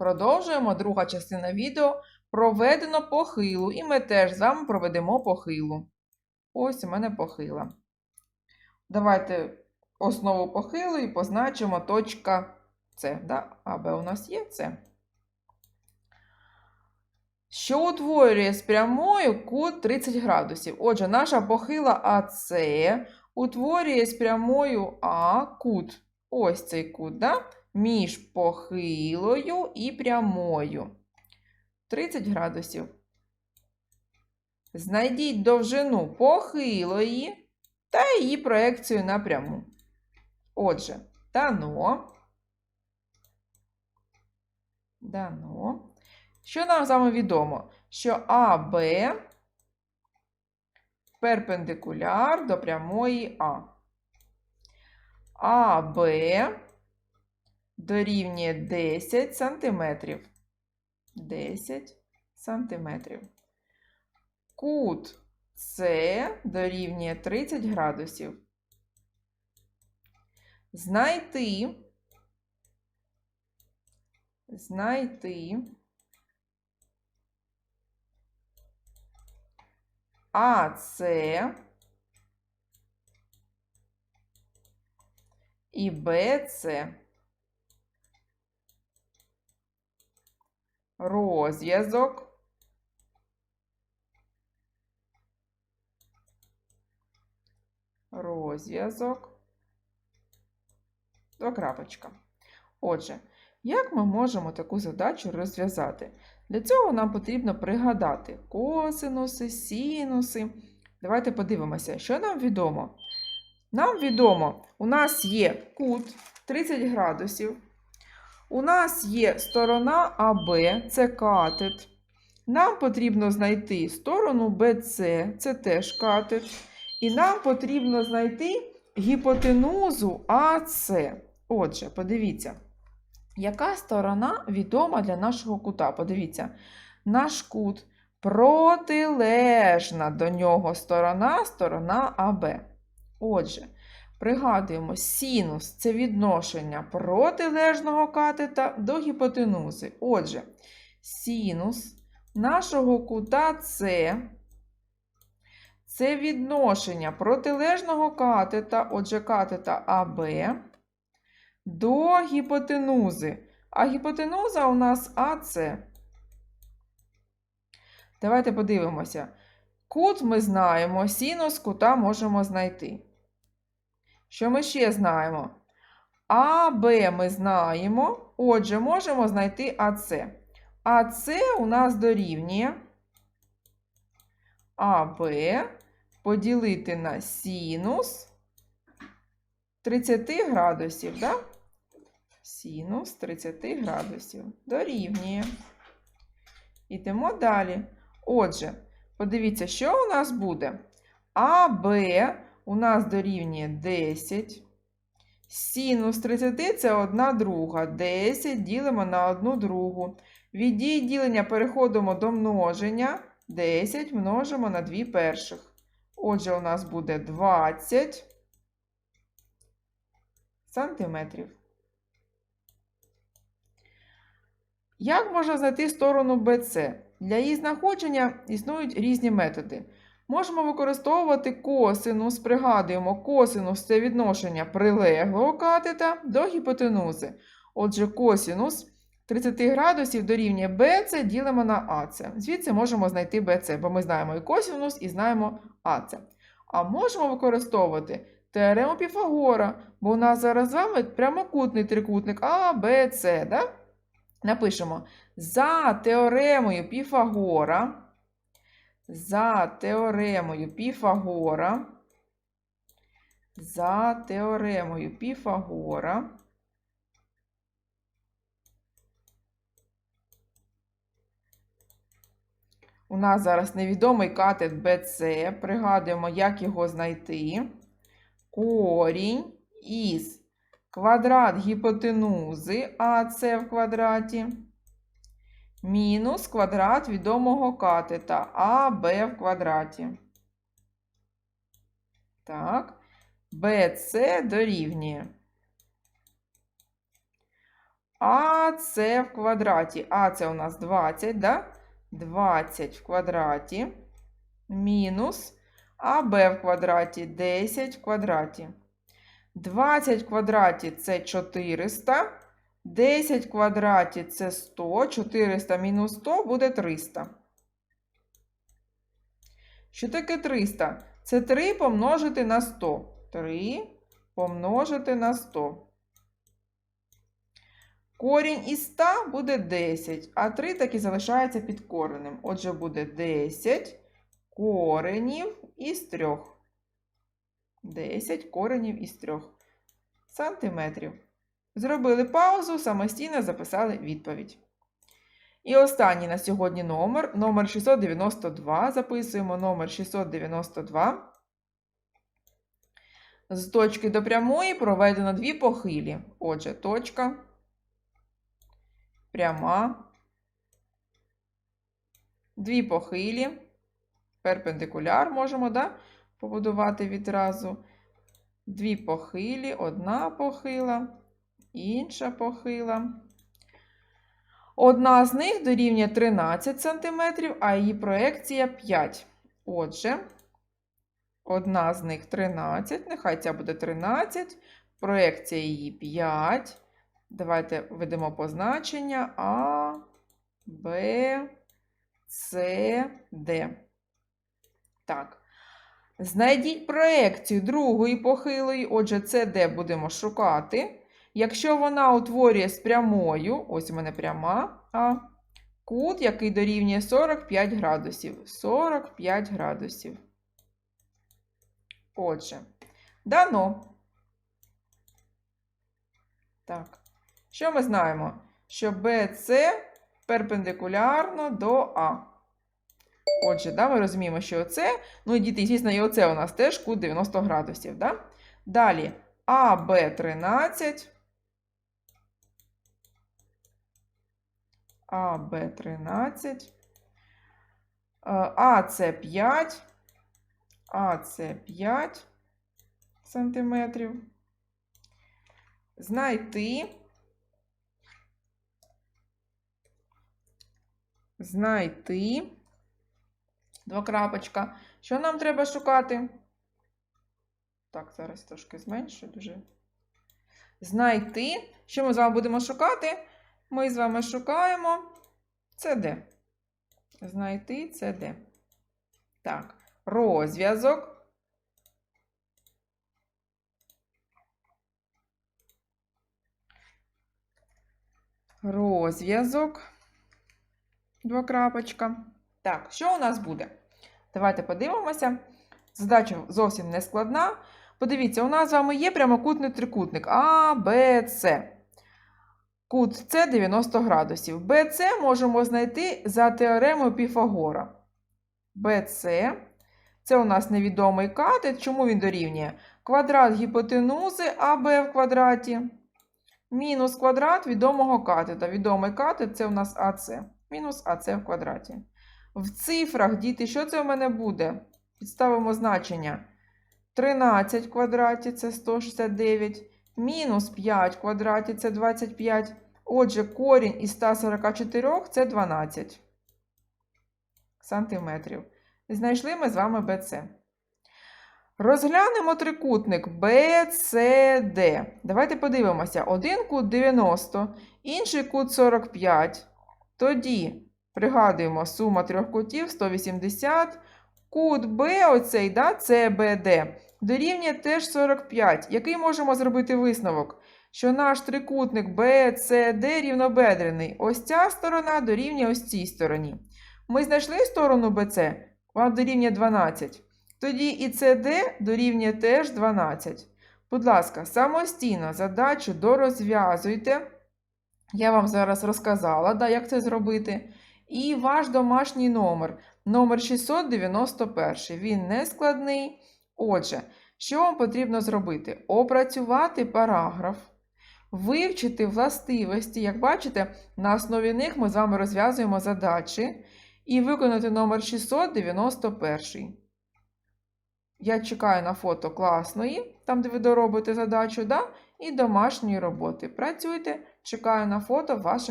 Продовжуємо друга частина відео. Проведено похилу, і ми теж з вами проведемо похилу. Ось у мене похила. Давайте основу похили і позначимо точка С. Да? АБ у нас є С. Що утворює з прямою кут 30 градусів? Отже, наша похила АС утворює з прямою А кут. Ось цей кут, да? Між похилою і прямою. 30 градусів. Знайдіть довжину похилої та її проекцію на пряму. Отже, дано. Дано. Що нам вами відомо? Що АБ перпендикуляр до прямої А. АБ дорівнює 10 сантиметрів. 10 сантиметрів. Кут С дорівнює 30 градусів. Знайти. Знайти. АС і БС. Розв'язок. Розв'язок. Двокрапочка. Отже, як ми можемо таку задачу розв'язати? Для цього нам потрібно пригадати косинуси, синуси. Давайте подивимося, що нам відомо. Нам відомо, у нас є кут 30 градусів. У нас є сторона АБ, це катет. Нам потрібно знайти сторону БЦ, це теж катет. І нам потрібно знайти гіпотенузу АС. Отже, подивіться, яка сторона відома для нашого кута? Подивіться, наш кут протилежна до нього сторона, сторона АБ. Отже, пригадуємо, синус це відношення протилежного катета до гіпотенузи. Отже, синус нашого кута С це відношення протилежного катета, отже, катета АБ, до гіпотенузи. А гіпотенуза у нас АС. Давайте подивимося. Кут ми знаємо, синус кута можемо знайти. Що ми ще знаємо? АБ ми знаємо, отже, можемо знайти АС. АС у нас дорівнює АБ поділити на синус 30 градусів, да? Синус 30 градусів. Дорівнює. Ідемо далі. Отже, подивіться, що у нас буде? АБ у нас дорівнює 10. Синус 30 це 1 друга. 10 ділимо на 1 другу. Від дії ділення переходимо до множення. 10 множимо на 2 перших. Отже, у нас буде 20 сантиметрів. Як можна знайти сторону BC? Для її знаходження існують різні методи. Можемо використовувати косинус, пригадуємо, косинус це відношення прилеглого катета до гіпотенузи. Отже, косинус 30 градусів дорівнює BC ділимо на АЦ. Звідси можемо знайти BC, бо ми знаємо і косинус, і знаємо АЦ. А можемо використовувати теорему Піфагора, бо у нас зараз з вами прямокутний трикутник А, Б, С. Да? Напишемо за теоремою Піфагора. За теоремою Піфагора. За теоремою Піфагора. У нас зараз невідомий катет BC. Пригадуємо, як його знайти. Корінь із квадрат гіпотенузи АС в квадраті. Мінус квадрат відомого катета АБ в квадраті. Так. BC дорівнює. АС в квадраті. А це у нас 20, да? 20 в квадраті мінус АБ в квадраті 10 в квадраті. 20 в квадраті це 400. 10 в квадраті це 100. 400 мінус 100 буде 300. Що таке 300? Це 3 помножити на 100. 3 помножити на 100. Корінь із 100 буде 10, а 3 так і залишається під коренем. Отже, буде 10 коренів із 3. 10 коренів із 3 сантиметрів. Зробили паузу, самостійно записали відповідь. І останній на сьогодні номер. Номер 692. Записуємо номер 692. З точки до прямої проведено дві похилі. Отже, точка, пряма, дві похилі, перпендикуляр можемо да, побудувати відразу. Дві похилі, одна похила, інша похила. Одна з них дорівнює 13 см, а її проекція 5. Отже, одна з них 13, нехай ця буде 13, проекція її 5. Давайте введемо позначення А, Б, С, Д. Так. Знайдіть проекцію другої похилої, отже, це будемо шукати. Якщо вона утворює з прямою, ось у мене пряма А, кут, який дорівнює 45 градусів. 45 градусів. Отже, дано. Так. Що ми знаємо? Що BC перпендикулярно до А. Отже, да, ми розуміємо, що оце, ну і діти, звісно, і оце у нас теж кут 90 градусів. Да? Далі АБ13. АБ13. АЦ5. АЦ5 сантиметрів. Знайти. Знайти. Двокрапочка. Що нам треба шукати? Так, зараз трошки зменшу дуже. Знайти. Що ми з вами будемо шукати? Ми з вами шукаємо CD. Знайти CD. Так, розв'язок. Розв'язок. Двокрапочка. Так, що у нас буде? Давайте подивимося. Задача зовсім не складна. Подивіться, у нас з вами є прямокутний трикутник А, Б, С. Кут С 90 градусів. БЦ можемо знайти за теоремою Піфагора. БЦ це у нас невідомий катет. Чому він дорівнює? Квадрат гіпотенузи АБ в квадраті. Мінус квадрат відомого катета. Відомий катет це у нас АС. Мінус АС в квадраті. В цифрах, діти, що це у мене буде? Підставимо значення. 13 в квадраті це 169. Мінус 5 в квадраті це 25. Отже, корінь із 144 це 12 сантиметрів. Знайшли ми з вами BC. Розглянемо трикутник BCD. Давайте подивимося. Один кут 90, інший кут 45. Тоді пригадуємо сума трьох кутів 180. Кут Б, оцей, да, CBD, дорівнює теж 45. Який можемо зробити висновок? Що наш трикутник BCD рівнобедрений. Ось ця сторона дорівнює ось цій стороні. Ми знайшли сторону BC, вона дорівнює 12. Тоді і CD дорівнює теж 12. Будь ласка, самостійно задачу дорозв'язуйте. Я вам зараз розказала, да, як це зробити. І ваш домашній номер. Номер 691. Він не складний. Отже, що вам потрібно зробити? Опрацювати параграф, вивчити властивості. Як бачите, на основі них ми з вами розв'язуємо задачі і виконати номер 691. Я чекаю на фото класної, там, де ви доробите задачу, да? і домашньої роботи. Працюйте, Чекаю на фото ваших